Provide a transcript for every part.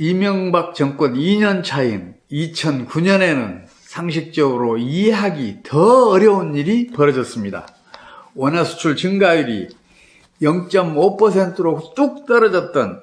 이명박 정권 2년 차인 2009년에는 상식적으로 이해하기 더 어려운 일이 벌어졌습니다. 원화 수출 증가율이 0.5%로 뚝 떨어졌던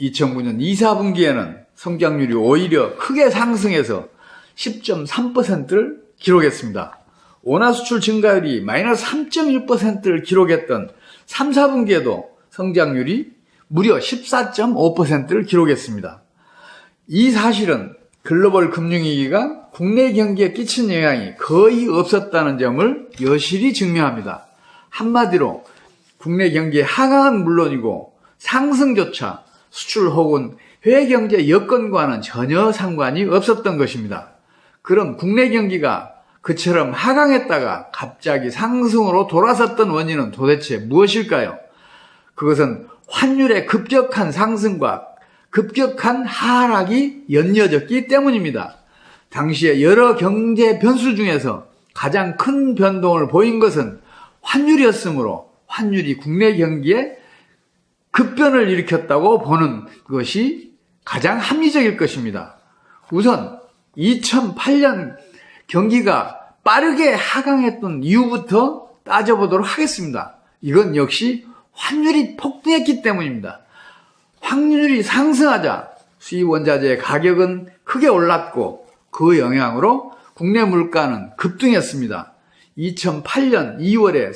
2009년 2, 4분기에는 성장률이 오히려 크게 상승해서 10.3%를 기록했습니다. 원화 수출 증가율이 마이너스 3.1%를 기록했던 3, 4분기에도 성장률이 무려 14.5%를 기록했습니다. 이 사실은 글로벌 금융위기가 국내 경기에 끼친 영향이 거의 없었다는 점을 여실히 증명합니다. 한마디로 국내 경기의 하강은 물론이고 상승조차 수출 혹은 해외 경제 여건과는 전혀 상관이 없었던 것입니다. 그럼 국내 경기가 그처럼 하강했다가 갑자기 상승으로 돌아섰던 원인은 도대체 무엇일까요? 그것은 환율의 급격한 상승과 급격한 하락이 연이어졌기 때문입니다. 당시에 여러 경제 변수 중에서 가장 큰 변동을 보인 것은 환율이었으므로 환율이 국내 경기에 급변을 일으켰다고 보는 것이 가장 합리적일 것입니다. 우선 2008년 경기가 빠르게 하강했던 이유부터 따져보도록 하겠습니다. 이건 역시 환율이 폭등했기 때문입니다. 환율이 상승하자 수입 원자재의 가격은 크게 올랐고 그 영향으로 국내 물가는 급등했습니다. 2008년 2월에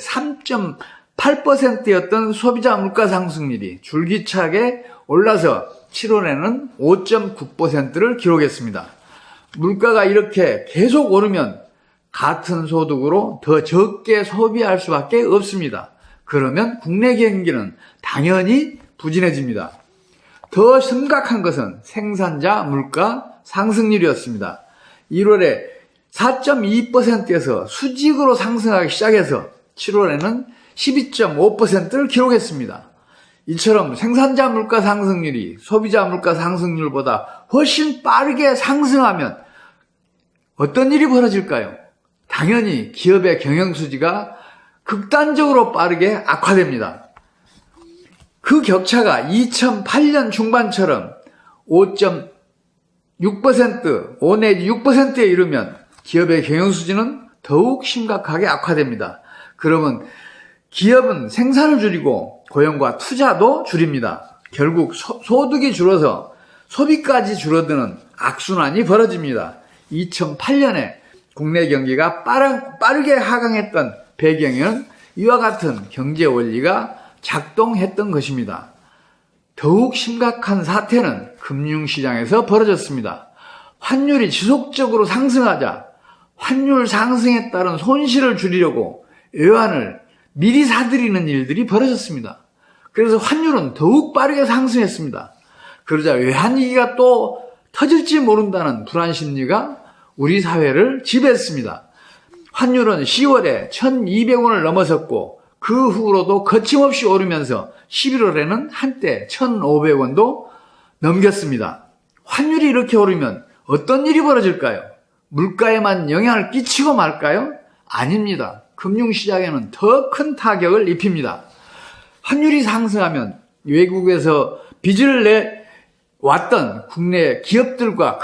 3.8%였던 소비자 물가 상승률이 줄기차게 올라서 7월에는 5.9%를 기록했습니다. 물가가 이렇게 계속 오르면 같은 소득으로 더 적게 소비할 수밖에 없습니다. 그러면 국내 경기는 당연히 부진해집니다. 더 심각한 것은 생산자 물가 상승률이었습니다. 1월에 4.2%에서 수직으로 상승하기 시작해서 7월에는 12.5%를 기록했습니다. 이처럼 생산자 물가 상승률이 소비자 물가 상승률보다 훨씬 빠르게 상승하면 어떤 일이 벌어질까요? 당연히 기업의 경영 수지가 극단적으로 빠르게 악화됩니다. 그 격차가 2008년 중반처럼 5.6%, 5 내지 6%에 이르면 기업의 경영 수지는 더욱 심각하게 악화됩니다. 그러면 기업은 생산을 줄이고 고용과 투자도 줄입니다. 결국 소, 소득이 줄어서 소비까지 줄어드는 악순환이 벌어집니다. 2008년에 국내 경기가 빠르, 빠르게 하강했던 배경에는 이와 같은 경제 원리가 작동했던 것입니다. 더욱 심각한 사태는 금융시장에서 벌어졌습니다. 환율이 지속적으로 상승하자 환율 상승에 따른 손실을 줄이려고 외환을 미리 사들이는 일들이 벌어졌습니다. 그래서 환율은 더욱 빠르게 상승했습니다. 그러자 외환위기가 또 터질지 모른다는 불안 심리가 우리 사회를 지배했습니다. 환율은 10월에 1200원을 넘어섰고 그 후로도 거침없이 오르면서 11월에는 한때 1500원도 넘겼습니다. 환율이 이렇게 오르면 어떤 일이 벌어질까요? 물가에만 영향을 끼치고 말까요? 아닙니다. 금융시장에는 더 큰 타격을 입힙니다. 환율이 상승하면 외국에서 빚을 내 왔던 국내 기업들과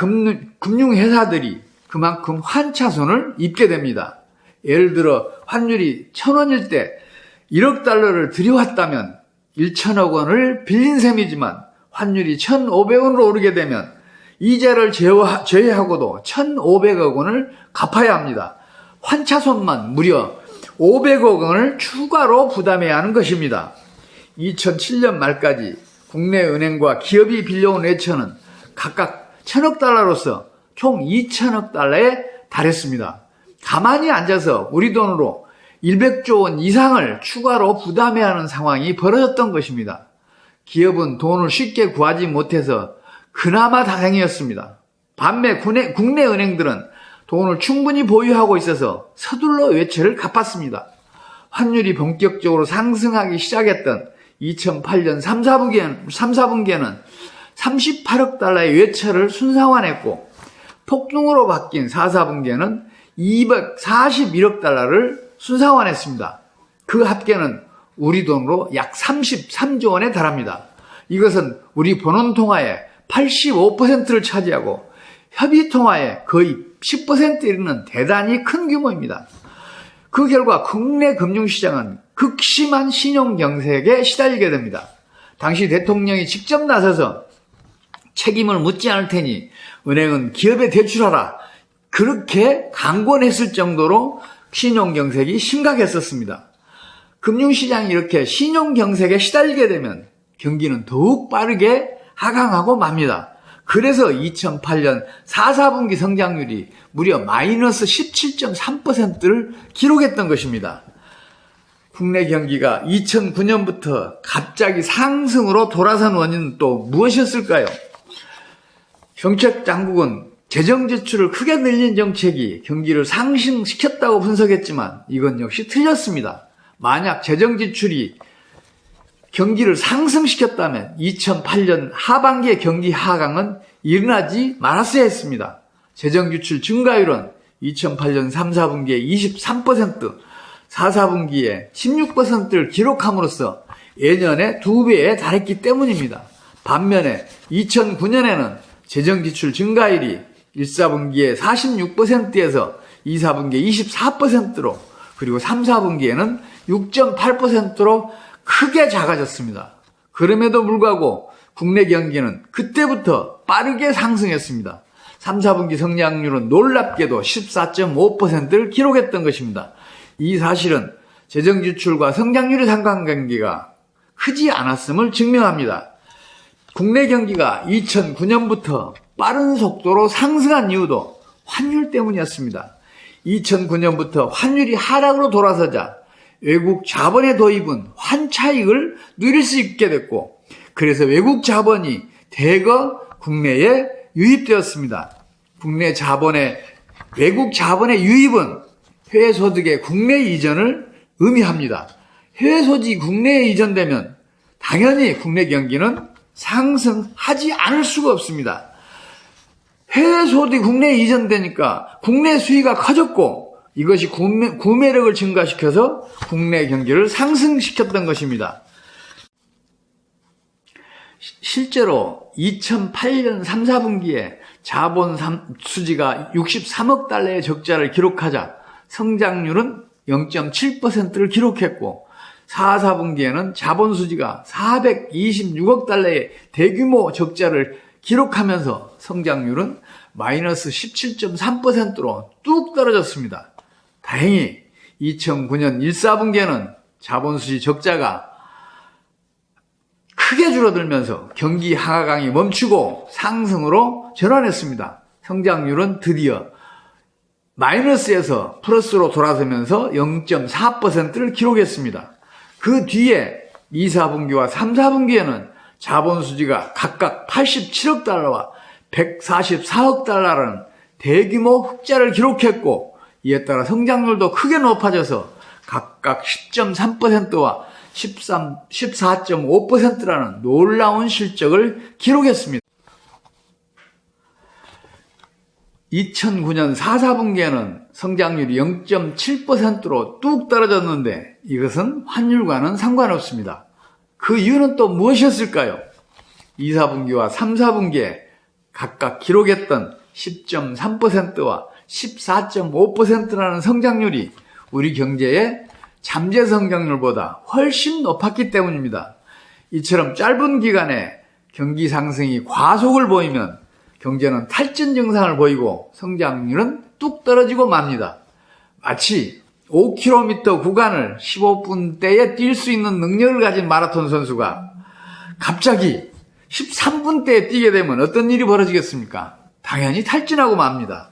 금융회사들이 그만큼 환차손을 입게 됩니다. 예를 들어 환율이 천원일 때 1억 달러를 들여왔다면 1천억 원을 빌린 셈이지만 환율이 1,500원으로 오르게 되면 이자를 제외하고도 1,500억 원을 갚아야 합니다. 환차손만 무려 500억 원을 추가로 부담해야 하는 것입니다. 2007년 말까지 국내 은행과 기업이 빌려온 외채는 각각 1천억 달러로서 총 2천억 달러에 달했습니다. 가만히 앉아서 우리 돈으로 100조 원 이상을 추가로 부담해야 하는 상황이 벌어졌던 것입니다. 기업은 돈을 쉽게 구하지 못해서 그나마 다행이었습니다. 반면 국내, 국내 은행들은 돈을 충분히 보유하고 있어서 서둘러 외채를 갚았습니다. 환율이 본격적으로 상승하기 시작했던 2008년 3, 4분기에는, 3, 4분기에는 38억 달러의 외채를 순상환했고 폭등으로 바뀐 4, 4분기에는 241억 달러를 순상환했습니다. 그 합계는 우리 돈으로 약 33조 원에 달합니다. 이것은 우리 본원 통화의 85%를 차지하고 협의 통화의 거의 10%에 이르는 대단히 큰 규모입니다. 그 결과 국내 금융시장은 극심한 신용경색에 시달리게 됩니다. 당시 대통령이 직접 나서서 책임을 묻지 않을 테니 은행은 기업에 대출하라. 그렇게 강권했을 정도로 신용경색이 심각했었습니다. 금융시장이 이렇게 신용경색에 시달리게 되면 경기는 더욱 빠르게 하강하고 맙니다. 그래서 2008년 4, 4분기 성장률이 무려 마이너스 17.3%를 기록했던 것입니다. 국내 경기가 2009년부터 갑자기 상승으로 돌아선 원인은 또 무엇이었을까요? 정책 당국은 재정 지출을 크게 늘린 정책이 경기를 상승시켰다고 분석했지만 이건 역시 틀렸습니다. 만약 재정 지출이 경기를 상승시켰다면 2008년 하반기의 경기 하강은 일어나지 말았어야 했습니다. 재정 지출 증가율은 2008년 3, 4분기에 23%, 4, 4분기에 16%를 기록함으로써 예년의 두 배에 달했기 때문입니다. 반면에 2009년에는 재정 지출 증가율이 1, 4분기에 46%에서 2, 4분기에 24%로 그리고 3, 4분기에는 6.8%로 크게 작아졌습니다. 그럼에도 불구하고 국내 경기는 그때부터 빠르게 상승했습니다. 3, 4분기 성장률은 놀랍게도 14.5%를 기록했던 것입니다. 이 사실은 재정 지출과 성장률의 상관관계가 크지 않았음을 증명합니다. 국내 경기가 2009년부터 빠른 속도로 상승한 이유도 환율 때문이었습니다. 2009년부터 환율이 하락으로 돌아서자 외국 자본의 도입은 환차익을 누릴 수 있게 됐고 그래서 외국 자본이 대거 국내에 유입되었습니다. 국내 자본의 외국 자본의 유입은 해외 소득의 국내 이전을 의미합니다. 해외 소득이 국내에 이전되면 당연히 국내 경기는 상승하지 않을 수가 없습니다. 해외 소득이 국내에 이전되니까 국내 수위가 커졌고 이것이 구매, 구매력을 증가시켜서 국내 경기를 상승시켰던 것입니다. 시- 실제로 2008년 3, 4분기에 자본 삼- 수지가 63억 달러의 적자를 기록하자 성장률은 0.7%를 기록했고 4, 4분기에는 자본 수지가 426억 달러의 대규모 적자를 기록하면서 성장률은 마이너스 17.3%로 뚝 떨어졌습니다. 다행히 2009년 1, 4분기에는 자본 수지 적자가 크게 줄어들면서 경기 하강이 멈추고 상승으로 전환했습니다. 성장률은 드디어 마이너스에서 플러스로 돌아서면서 0.4%를 기록했습니다. 그 뒤에 2, 4분기와 3, 4분기에는 자본 수지가 각각 87억 달러와 144억 달러라는 대규모 흑자를 기록했고 이에 따라 성장률도 크게 높아져서 각각 10.3%와 13, 14.5%라는 놀라운 실적을 기록했습니다. 2009년 4, 4분기에는 성장률이 0.7%로 뚝 떨어졌는데 이것은 환율과는 상관없습니다. 그 이유는 또 무엇이었을까요? 2, 4분기와 3, 4분기에 각각 기록했던 10.3%와 14.5%라는 성장률이 우리 경제의 잠재 성장률보다 훨씬 높았기 때문입니다. 이처럼 짧은 기간에 경기 상승이 과속을 보이면 경제는 탈진 증상을 보이고 성장률은 뚝 떨어지고 맙니다. 마치 5km 구간을 15분대에 뛸 수 있는 능력을 가진 마라톤 선수가 갑자기 13분대에 뛰게 되면 어떤 일이 벌어지겠습니까? 당연히 탈진하고 맙니다.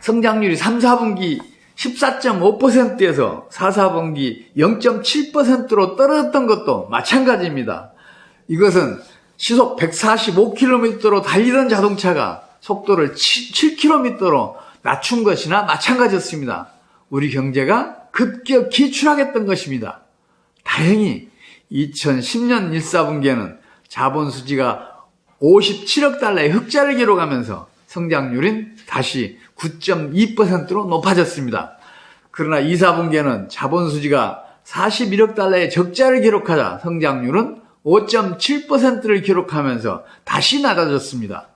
성장률이 3, 4분기 14.5%에서 4, 4분기 0.7%로 떨어졌던 것도 마찬가지입니다. 이것은 시속 145km로 달리던 자동차가 속도를 7km로 낮춘 것이나 마찬가지였습니다. 우리 경제가 급격히 추락했던 것입니다. 다행히 2010년 1, 4분기에는 자본 수지가 57억 달러의 흑자를 기록하면서 성장률은 다시 9.2%로 높아졌습니다. 그러나 2, 4분기에는 자본 수지가 41억 달러의 적자를 기록하자 성장률은 5.7%를 기록하면서 다시 낮아졌습니다.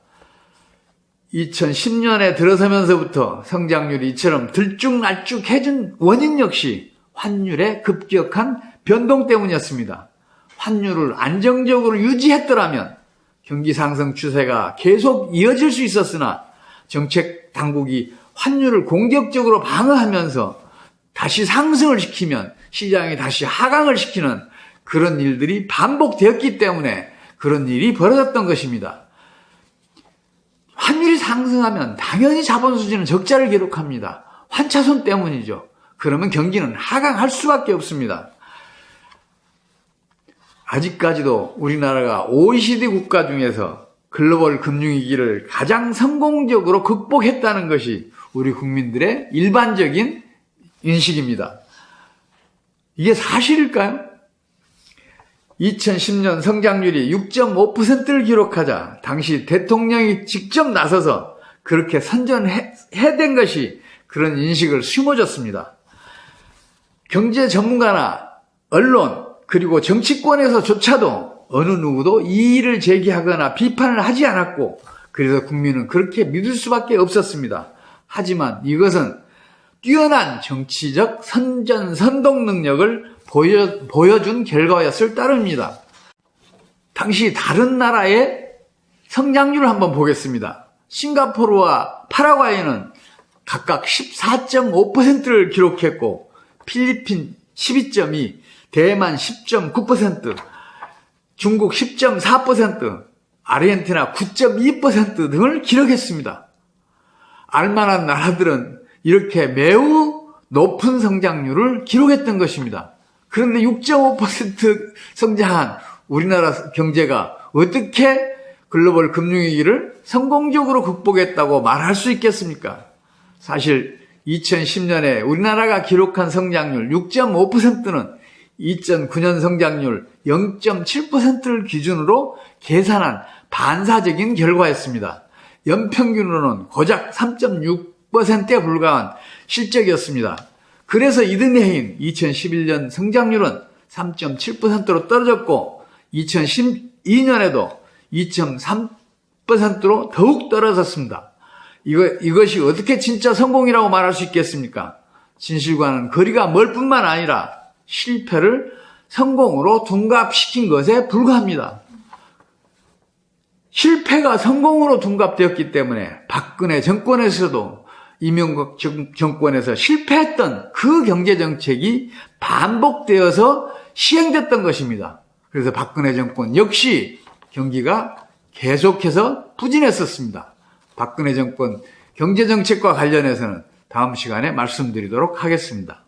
2010년에 들어서면서부터 성장률이 이처럼 들쭉날쭉해진 원인 역시 환율의 급격한 변동 때문이었습니다. 환율을 안정적으로 유지했더라면 경기 상승 추세가 계속 이어질 수 있었으나 정책 당국이 환율을 공격적으로 방어하면서 다시 상승을 시키면 시장이 다시 하강을 시키는 그런 일들이 반복되었기 때문에 그런 일이 벌어졌던 것입니다. 환율이 상승하면 당연히 자본 수지는 적자를 기록합니다. 환차손 때문이죠. 그러면 경기는 하강할 수밖에 없습니다. 아직까지도 우리나라가 OECD 국가 중에서 글로벌 금융위기를 가장 성공적으로 극복했다는 것이 우리 국민들의 일반적인 인식입니다. 이게 사실일까요? 2010년 성장률이 6.5%를 기록하자 당시 대통령이 직접 나서서 그렇게 선전해댄 것이 그런 인식을 심어줬습니다. 경제 전문가나 언론 그리고 정치권에서조차도 어느 누구도 이의를 제기하거나 비판을 하지 않았고 그래서 국민은 그렇게 믿을 수밖에 없었습니다. 하지만 이것은 뛰어난 정치적 선전 선동 능력을 보여, 보여준 결과였을 따릅니다. 당시 다른 나라의 성장률을 한번 보겠습니다. 싱가포르와 파라과이는 각각 14.5%를 기록했고 필리핀 12.2, 대만 10.9%, 중국 10.4%, 아르헨티나 9.2% 등을 기록했습니다. 알만한 나라들은 이렇게 매우 높은 성장률을 기록했던 것입니다. 그런데 6.5% 성장한 우리나라 경제가 어떻게 글로벌 금융위기를 성공적으로 극복했다고 말할 수 있겠습니까? 사실 2010년에 우리나라가 기록한 성장률 6.5%는 2009년 성장률 0.7%를 기준으로 계산한 반사적인 결과였습니다. 연평균으로는 고작 3.6%에 불과한 실적이었습니다. 그래서 이듬해 해인 2011년 성장률은 3.7%로 떨어졌고 2012년에도 2.3%로 더욱 떨어졌습니다. 이거, 이것이 어떻게 진짜 성공이라고 말할 수 있겠습니까? 진실과는 거리가 멀 뿐만 아니라 실패를 성공으로 둔갑시킨 것에 불과합니다. 실패가 성공으로 둔갑되었기 때문에 박근혜 정권에서도 이명박 정권에서 실패했던 그 경제정책이 반복되어서 시행됐던 것입니다. 그래서 박근혜 정권 역시 경기가 계속해서 부진했었습니다. 박근혜 정권 경제정책과 관련해서는 다음 시간에 말씀드리도록 하겠습니다.